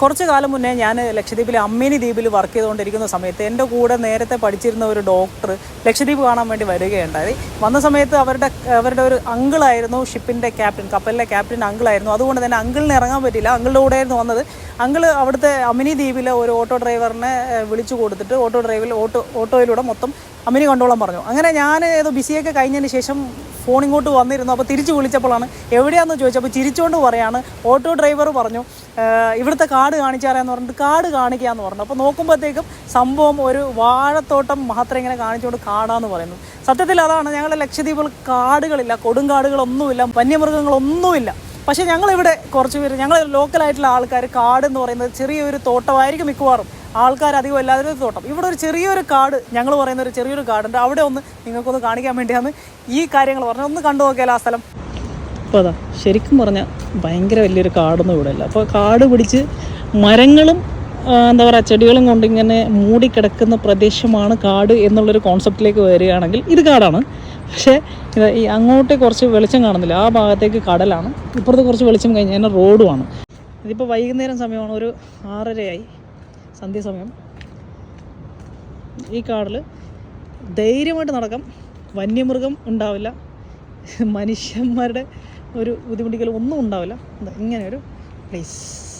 കുറച്ച് കാലം മുന്നേ ഞാൻ ലക്ഷദ്വീപിലെ അമ്മിനി ദ്വീപിൽ വർക്ക് ചെയ്തുകൊണ്ടിരിക്കുന്ന സമയത്ത് എന്റെ കൂടെ നേരത്തെ പഠിച്ചിരുന്ന ഒരു ഡോക്ടർ ലക്ഷദ്വീപ് കാണാൻ വേണ്ടി വരികയുണ്ടായി. വന്ന സമയത്ത് അവരുടെ അവരുടെ ഒരു അങ്കിളായിരുന്നു ഷിപ്പിന്റെ ക്യാപ്റ്റൻ കപ്പലിലെ ക്യാപ്റ്റൻ അങ്കിളായിരുന്നു അതുകൊണ്ട് തന്നെ അങ്കിളിന് ഇറങ്ങാൻ പറ്റില്ല അങ്കിളുടെ കൂടെയായിരുന്നു വന്നത്. അങ്കിൾ അവിടുത്തെ അമിനി ദ്വീപിലെ ഒരു ഓട്ടോ ഡ്രൈവറിനെ വിളിച്ചു കൊടുത്തിട്ട് ഓട്ടോ ഡ്രൈവിൽ ഓട്ടോ ഓട്ടോയിലൂടെ മൊത്തം അമിനി കണ്ടോളം പറഞ്ഞു. അങ്ങനെ ഞാൻ ഏതോ ബിസിയൊക്കെ കഴിഞ്ഞതിന് ശേഷം ഫോൺ ഇങ്ങോട്ട് വന്നിരുന്നു. അപ്പോൾ തിരിച്ച് വിളിച്ചപ്പോഴാണ് എവിടെയാണെന്ന് ചോദിച്ചപ്പോൾ ചിരിച്ചുകൊണ്ട് പറയാണ്. ഓട്ടോ ഡ്രൈവർ പറഞ്ഞു "ഏഹ്, ഇവിടുത്തെ കാട് കാണിച്ചാലെന്ന് പറഞ്ഞിട്ട് കാട് എന്ന് പറഞ്ഞു. അപ്പോൾ നോക്കുമ്പോഴത്തേക്കും സംഭവം ഒരു വാഴത്തോട്ടം മാത്രം ഇങ്ങനെ കാണിച്ചുകൊണ്ട് കാടാന്ന് പറയുന്നു. സത്യത്തിൽ അതാണ് ഞങ്ങളുടെ ലക്ഷദ്വീപിൽ കാടുകളില്ല കൊടുങ്കാടുകളൊന്നുമില്ല വന്യമൃഗങ്ങളൊന്നുമില്ല. പക്ഷേ ഞങ്ങളിവിടെ കുറച്ച് പേര് ഞങ്ങൾ ലോക്കലായിട്ടുള്ള ആൾക്കാർ കാട് എന്ന് പറയുന്നത് ചെറിയൊരു തോട്ടമായിരിക്കും മിക്കവാറും. ആൾക്കാർ അധികം എല്ലാവരും തോട്ടം. ഇവിടെ ഒരു ചെറിയൊരു കാട് ഞങ്ങൾ പറയുന്ന ഒരു ചെറിയൊരു കാടുണ്ട്. അവിടെ ഒന്ന് നിങ്ങൾക്കൊന്ന് കാണിക്കാൻ വേണ്ടിയാണ് ഈ കാര്യങ്ങൾ പറഞ്ഞത്. ഒന്ന് കണ്ടു നോക്കിയാലോ ആ സ്ഥലം? അപ്പോൾ അതാ ശരിക്കും പറഞ്ഞാൽ ഭയങ്കര വലിയൊരു കാടൊന്നും ഇവിടെ ഇല്ല അപ്പോൾ കാട് പിടിച്ച് മരങ്ങളും എന്താ പറയുക ചെടികളും കൊണ്ട് ഇങ്ങനെ മൂടിക്കിടക്കുന്ന പ്രദേശമാണ് കാട് എന്നുള്ളൊരു കോൺസെപ്റ്റിലേക്ക് വരികയാണെങ്കിൽ ഇത് കാടാണ്. പക്ഷേ ഇത് ഈ അങ്ങോട്ട് കുറച്ച് വെളിച്ചം കാണുന്നില്ല. ആ ഭാഗത്തേക്ക് കടലാണ്. ഇപ്പുറത്ത് കുറച്ച് വെളിച്ചം കഴിഞ്ഞ് കഴിഞ്ഞാൽ റോഡുമാണ്. ഇതിപ്പോൾ വൈകുന്നേരം സമയമാണ്. ഒരു ആറരയായി. സന്ധ്യാസമയം ഈ കാടിൽ ധൈര്യമായിട്ട് നടക്കാം. വന്യമൃഗം ഉണ്ടാവില്ല. മനുഷ്യന്മാരുടെ ഒരു ബുദ്ധിമുട്ടിക്കൽ ഒന്നും ഉണ്ടാവില്ല. ഇങ്ങനെയൊരു പ്ലേസ്